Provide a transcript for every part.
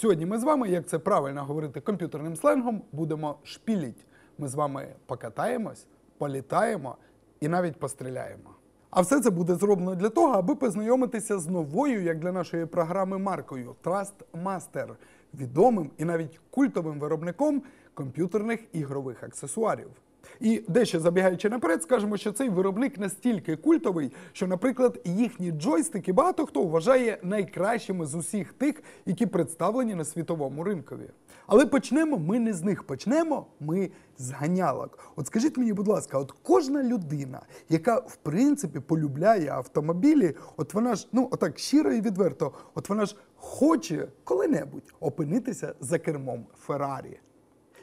Сьогодні ми з вами, як це правильно говорити комп'ютерним сленгом, будемо шпіліть. Ми з вами покатаємось, політаємо і навіть постріляємо. А все це буде зроблено для того, аби познайомитися з новою, як для нашої програми, маркою Trustmaster, відомим і навіть культовим виробником комп'ютерних ігрових аксесуарів. І дещо забігаючи наперед, скажемо, що цей виробник настільки культовий, що, наприклад, їхні джойстики багато хто вважає найкращими з усіх тих, які представлені на світовому ринкові. Але почнемо ми не з них. Почнемо ми з ганялок. От скажіть мені, будь ласка, от кожна людина, яка в принципі полюбляє автомобілі, от вона ж, ну отак щиро і відверто, от вона ж хоче коли-небудь опинитися за кермом Феррарі.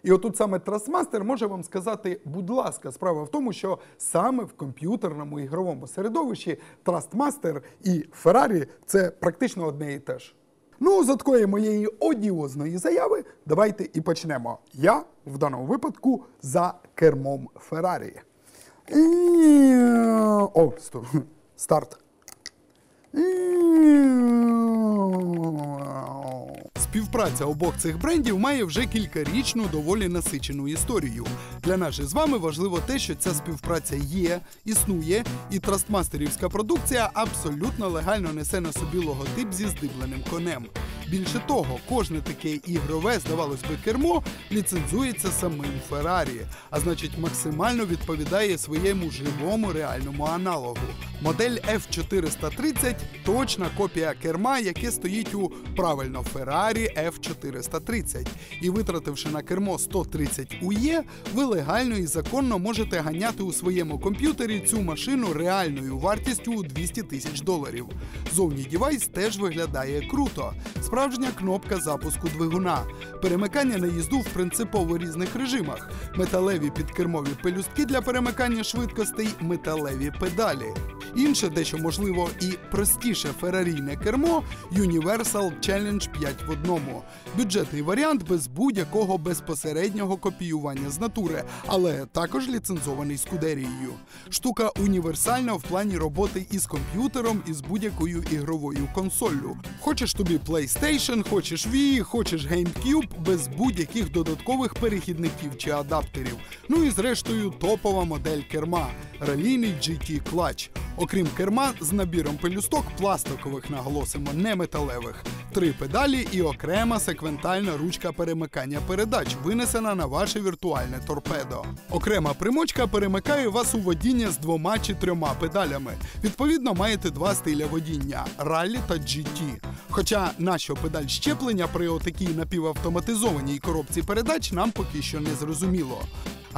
І отут саме Трасмастер може вам сказати, будь ласка, справа в тому, що саме в комп'ютерному ігровому середовищі Трастмастер і Феррарі це практично одне і те ж. Ну, з такої моєї одіозної заяви, давайте і почнемо. Я в даному випадку за кермом Феррарі. О, стоп. Старт. Співпраця обох цих брендів має вже кількарічну доволі насичену історію. Для нас з вами важливо те, що ця співпраця є, існує, і трастмастерівська продукція абсолютно легально несе на собі логотип зі здибленим конем. Більше того, кожне таке ігрове, здавалось би, кермо ліцензується самим Феррарі, а значить максимально відповідає своєму живому реальному аналогу. Модель F430 точна копія керма, яке стоїть у правильно Феррарі F430. І витративши на кермо 130 УЄ, ви легально і законно можете ганяти у своєму комп'ютері цю машину реальною вартістю у 200 тисяч доларів. Зовні дівайс теж виглядає круто. Справжня кнопка запуску двигуна, перемикання на їзду в принципово різних режимах, металеві підкермові пелюстки для перемикання швидкостей, металеві педалі. Інше, дещо можливо і простіше ферарійне кермо Universal Challenge 5 в одному. Бюджетний варіант без будь-якого безпосереднього копіювання з натури, але також ліцензований Скудерією. Штука універсальна в плані роботи із комп'ютером і з будь-якою ігровою консоллю. Хочеш тобі PlayStation, хочеш Wii, хочеш GameCube без будь-яких додаткових перехідників чи адаптерів. Ну і зрештою топова модель керма ралійний GT Clutch. Окрім керма, з набіром пелюсток пластикових наголосимо, не металевих, три педалі і окрема секвентальна ручка перемикання передач, винесена на ваше віртуальне торпедо. Окрема примочка перемикає вас у водіння з двома чи трьома педалями. Відповідно, маєте два стиля водіння раллі та GT. Хоча нащо педаль щеплення при отакій напівавтоматизованій коробці передач нам поки що не зрозуміло.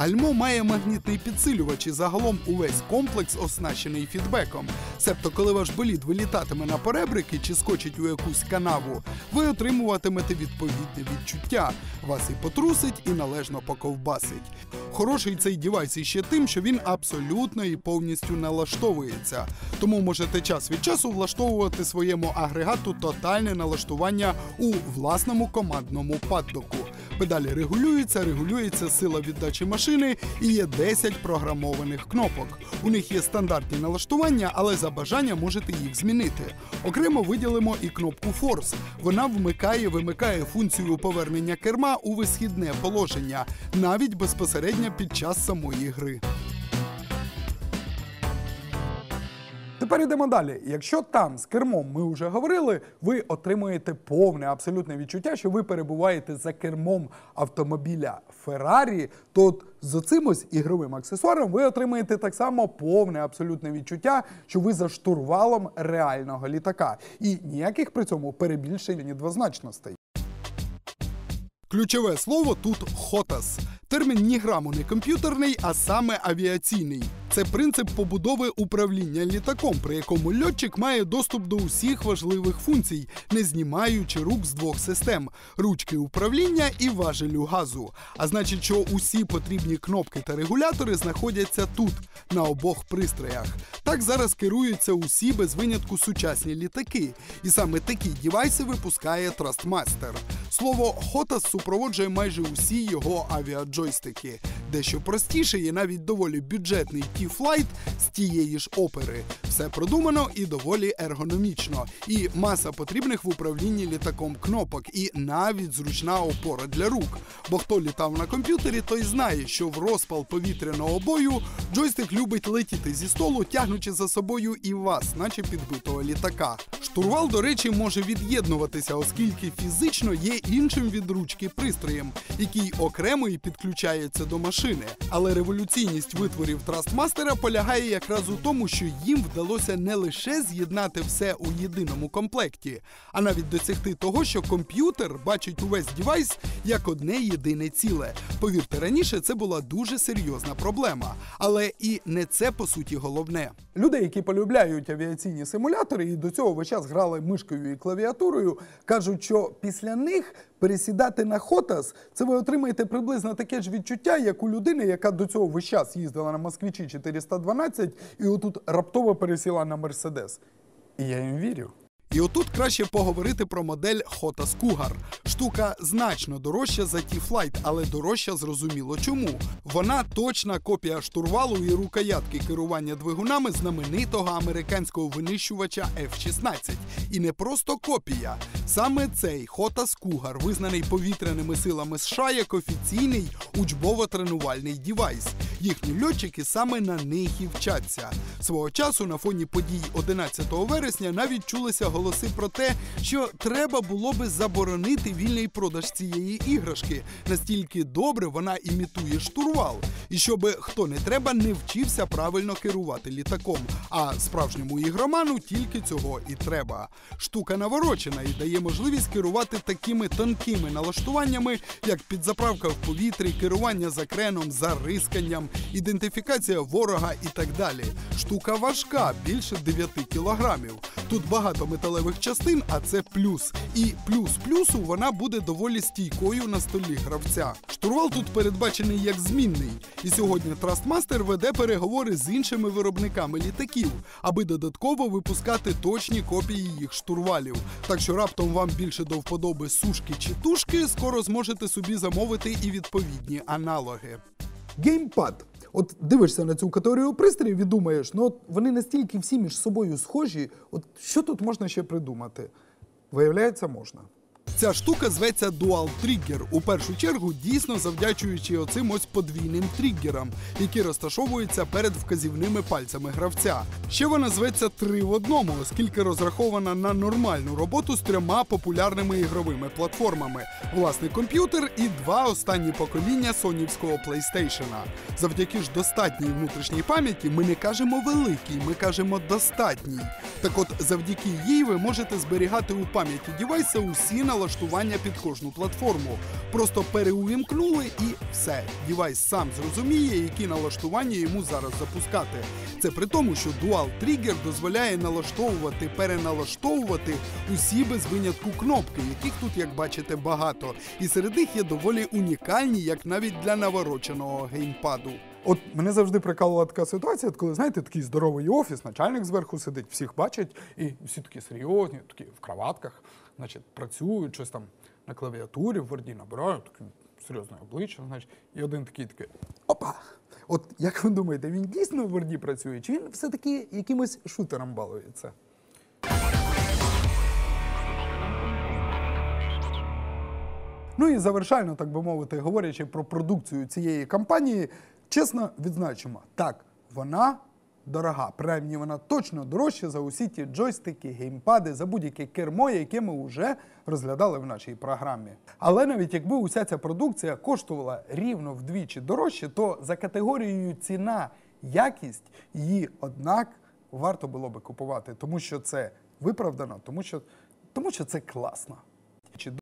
Альмо має магнітний підсилювач і загалом увесь комплекс оснащений фідбеком. Себто, коли ваш болід вилітатиме на поребрики чи скочить у якусь канаву, ви отримуватимете відповідне відчуття. Вас і потрусить, і належно поковбасить. Хороший цей дівайс іще тим, що він абсолютно і повністю налаштовується. Тому можете час від часу влаштовувати своєму агрегату тотальне налаштування у власному командному паддоку. Педалі регулюються, регулюється сила віддачі машини і є 10 програмованих кнопок. У них є стандартні налаштування, але за бажання можете їх змінити. Окремо виділимо і кнопку Force. Вона вмикає, вимикає функцію повернення керма у висхідне положення, навіть безпосередньо під час самої гри. Тепер йдемо далі. Якщо там з кермом ми вже говорили, ви отримуєте повне абсолютне відчуття, що ви перебуваєте за кермом автомобіля Феррарі, то з цим ось ігровим аксесуаром ви отримаєте так само повне абсолютне відчуття, що ви за штурвалом реального літака. І ніяких при цьому перебільшень ні двозначностей. Ключове слово тут хотас. Термін ні граму не комп'ютерний, а саме авіаційний. Це принцип побудови управління літаком, при якому льотчик має доступ до усіх важливих функцій, не знімаючи рук з двох систем ручки управління і важелю газу. А значить, що усі потрібні кнопки та регулятори знаходяться тут, на обох пристроях. Так зараз керуються усі без винятку сучасні літаки. І саме такі дівайси випускає Trustmaster. Слово Хотас супроводжує майже усі його авіаджойстики. Дещо простіше є навіть доволі бюджетний T-Flight з тієї ж опери. Все продумано і доволі ергономічно. І маса потрібних в управлінні літаком кнопок, і навіть зручна опора для рук. Бо хто літав на комп'ютері, той знає, що в розпал повітряного бою джойстик любить летіти зі столу, тягнучи за собою і вас, наче підбитого літака. Штурвал, до речі, може від'єднуватися, оскільки фізично є іншим від ручки пристроєм, який окремо і підключається до машини. Але революційність витворів Трастмастера полягає якраз у тому, що їм вдалося не лише з'єднати все у єдиному комплекті, а навіть досягти того, що комп'ютер бачить увесь девайс як одне єдине ціле. Повірте, раніше це була дуже серйозна проблема, але і не це по суті головне. Люди, які полюбляють авіаційні симулятори і до цього весь час грали мишкою і клавіатурою, кажуть, що після них пересідати на Хотас, це ви отримаєте приблизно таке ж відчуття, як у людини, яка до цього весь час їздила на Москвичі 412 і отут раптово пересіла на Мерседес. І я їм вірю. І отут краще поговорити про модель Hotas Cougar. Штука значно дорожча за T-Flight, але дорожча зрозуміло чому. Вона точна копія штурвалу і рукоятки керування двигунами знаменитого американського винищувача F-16. І не просто копія. Саме цей Hotas Cougar визнаний повітряними силами США як офіційний учбово-тренувальний дівайс. Їхні льотчики саме на них і вчаться. Свого часу на фоні подій 11 вересня навіть чулися голоси про те, що треба було би заборонити вільний продаж цієї іграшки. Настільки добре вона імітує штурвал, і щоб хто не треба не вчився правильно керувати літаком. А справжньому ігроману тільки цього і треба. Штука наворочена і дає можливість керувати такими тонкими налаштуваннями, як підзаправка в повітрі, керування за креном, зарисканням, ідентифікація ворога і так далі. Штука важка, більше 9 кілограмів. Тут багато металевих частин, а це плюс. І плюс плюсу вона буде доволі стійкою на столі гравця. Штурвал тут передбачений як змінний. І сьогодні Trustmaster веде переговори з іншими виробниками літаків, аби додатково випускати точні копії їх штурвалів. Так що раптом вам більше до вподоби сушки чи тушки, скоро зможете собі замовити і відповідні аналоги. Геймпад. От дивишся на цю категорію пристроїв і думаєш, ну от вони настільки всі між собою схожі, от що тут можна ще придумати? Виявляється, можна. Ця штука зветься Dual Trigger, у першу чергу дійсно завдячуючи оцим ось подвійним триггерам, які розташовуються перед вказівними пальцями гравця. Ще вона зветься три в одному, оскільки розрахована на нормальну роботу з трьома популярними ігровими платформами: власний комп'ютер і два останні покоління сонівського PlayStation. Завдяки ж достатній внутрішній пам'яті ми не кажемо великій, ми кажемо достатній. Так от, завдяки їй ви можете зберігати у пам'яті дівайса усі налаштування під кожну платформу. Просто переувімкнули і все. Дівайс сам зрозуміє, які налаштування йому зараз запускати. Це при тому, що Dual Trigger дозволяє налаштовувати, переналаштовувати усі без винятку кнопки, яких тут, як бачите, багато. І серед них є доволі унікальні, як навіть для навороченого геймпаду. От мене завжди прикалувала така ситуація, коли знаєте, такий здоровий офіс, начальник зверху сидить, всіх бачить, і всі такі серйозні, такі в кроватках, значить, працюють, щось там на клавіатурі, в Word набирають, таке серйозне обличчя, значить, і один такий такий опа. От як ви думаєте, він дійсно в Word працює, чи він все-таки якимось шутером балується? Ну і завершально, так би мовити, говорячи про продукцію цієї компанії, чесно відзначимо, так, вона дорога. Принаймні вона точно дорожча за усі ті джойстики, геймпади, за будь-яке кермо, яке ми вже розглядали в нашій програмі. Але навіть якби уся ця продукція коштувала рівно вдвічі дорожче, то за категорією ціна, якість її, однак, варто було би купувати, тому що це виправдано, тому що, тому що це класно.